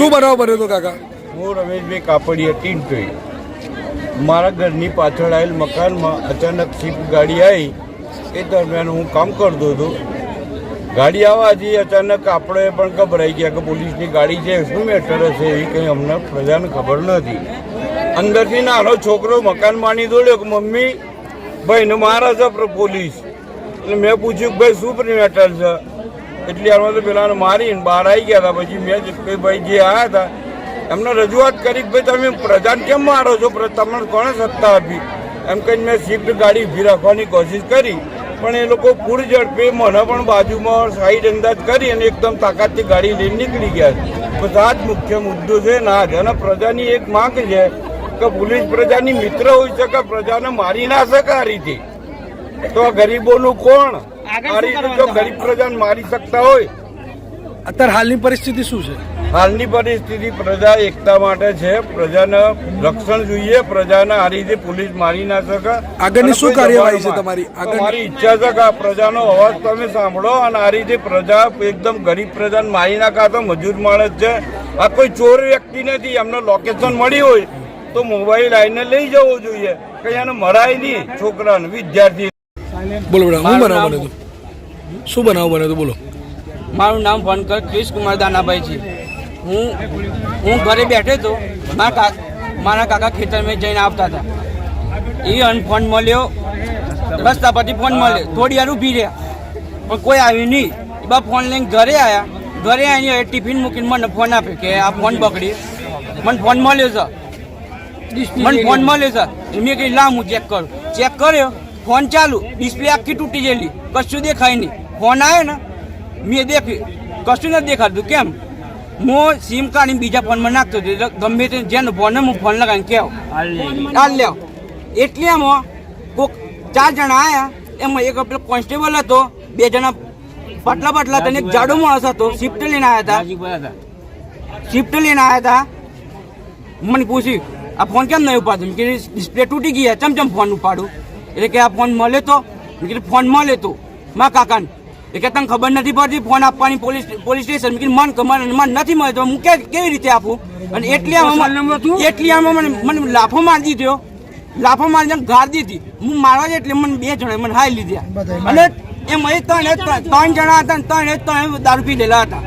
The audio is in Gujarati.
શું બનાવ બન્યો હતો કાકા? હું રમેશભાઈ કાપડિયા ટીન્ટોઈ મારા ઘરની પાછળ આવેલ મકાનમાં અચાનક સ્વિફ્ટ ગાડી આવી. એ દરમિયાન હું કામ કરતો હતો. ગાડી આવવાથી અચાનક આપણે પણ ગભરાઈ ગયા કે પોલીસની ગાડી છે, શું મેટર હશે એવી કંઈ અમને પ્રજાને ખબર નથી અંદરથી નાનો છોકરો મકાન માની દોડ્યો કે, મમ્મી, ભાઈને મારા છે પોલીસ. એટલે મેં પૂછ્યું કે, ભાઈ, શું મેટર છે? એટલી વારમાં તો પેલાને મારીને બહાર આવી ગયા હતા. પછી મેં જ ભાઈ જે આવ્યા હતા, એમને રજૂઆત કરી કે ભાઈ તમે પ્રજાને કેમ મારો છો? તમને કોણે સત્તા આપી? એમ કહીને મેં સ્વિફ્ટ ગાડી ઊભી રાખવાની કોશિશ કરી. પણ એ લોકો પૂર ઝડપે મને પણ બાજુમાં સાઈડ અંદાજ કરી અને એકદમ તાકાતથી ગાડી લઈને નીકળી ગયા બસ આ જ મુખ્ય મુદ્દો છે. ના જ અને પ્રજાની એક માંગ છે કે પોલીસ પ્રજાની મિત્ર હોઈ શકે પ્રજાને મારી ના શકે આ રીતે? તો આ ગરીબોનું કોણ? જો ગરીબ પ્રજાને મારી શકતા હોય અત્યારે હાલની પરિસ્થિતિ શું છે? હાલની પરિસ્થિતિ પ્રજા એકતા માટે છે. પ્રજાને રક્ષણ જોઈએ. પ્રજાને આ રીતે પોલીસ મારી ના શકે. આગળની શું કાર્યવાહી છે તમારી? મારી ઈચ્છા છે કે આ પ્રજાનો અવાજ તમે સાંભળો અને આ રીતે પ્રજા એકદમ ગરીબ પ્રજાને મારી નાખા તો મજૂર માણસ છે. આ કોઈ ચોર વ્યક્તિ નથી. એમને લોકેશન મળી હોય તો મોબાઈલ આવીને લઈ જવો જોઈએ. કે એને મરાય નહીં છોકરાને વિદ્યાર્થી બોલો બેટા હું બનાવ બન્યો શું બનાવ બન્યો હતો બોલો. મારું નામ ફોનકર ક્રિશ કુમાર દાનાભાઈ છે. હું હું ઘરે બેઠો હતો. મારા કાકા મારા કાકા ખેતરમાં જઈને આવતા હતા. એ ફોન મળ્યો. રસ્તા પરથી ફોન મળ્યો. થોડી વાર ઊભી રહ્યા. પણ કોઈ આવ્યું નહીં. એ બા ફોન લઈને ઘરે આવ્યા ઘરે આવીને ટિફિન મૂકીને મને ફોન આપ્યો કે આ ફોન પકડી મને ફોન મળ્યો સર. મને ફોન મળ્યો સર. મેં કઈ લાવ હું ચેક કરું. ચેક કર્યો. ફોન ચાલુ ડિસ્પ્લે આખી તૂટી ગયેલી. કશું દેખાય નહીં. ફોન આવ્યો ને મેં દેખ્યું કશું નથી દેખાતું કેમ? હું સિમ કાર્ડ બીજા ફોનમાં નાખતો હતો. ગમે તે જેનો ફોન હું ફોન લગાવીને કેવો હાલ લેવ એટલે એમાં કોક ચાર જણા આવ્યા એમાં એક પેલો કોન્સ્ટેબલ હતો બે જણા પાટલા પાટલા હતા એક જાડો માણસ હતો શિફ્ટ લઈને આવ્યા હતા. શિફ્ટ લઈને આવ્યા હતા. મને પૂછ્યું આ ફોન કેમ નહીં ઉપાડતો? કે ડિસ્પ્લે તૂટી ગઈ ચમ ચમ ફોન ઉપાડું? એટલે કે આ ફોન મળે તો? મેં કીધું ફોન મળે તો. મા કાકાને? એ કે તને ખબર નથી પડતી ફોન આપવાની પોલીસ પોલીસ સ્ટેશન મેં કીધું મન કમાન મન નથી મળે તો હું કે કેવી રીતે આપું? અને એટલી આમાં એટલી આમાં મને મને લાફો મારી દીધો. લાફો મારી દઈને ગાર દીધી. હું મારવા જ એટલે મને બે જણા મને હાઈ લીધા. અને એમાં ત્રણ ત્રણ ત્રણ જણા હતા ત્રણ ત્રણ દારૂ પી લેલા હતા.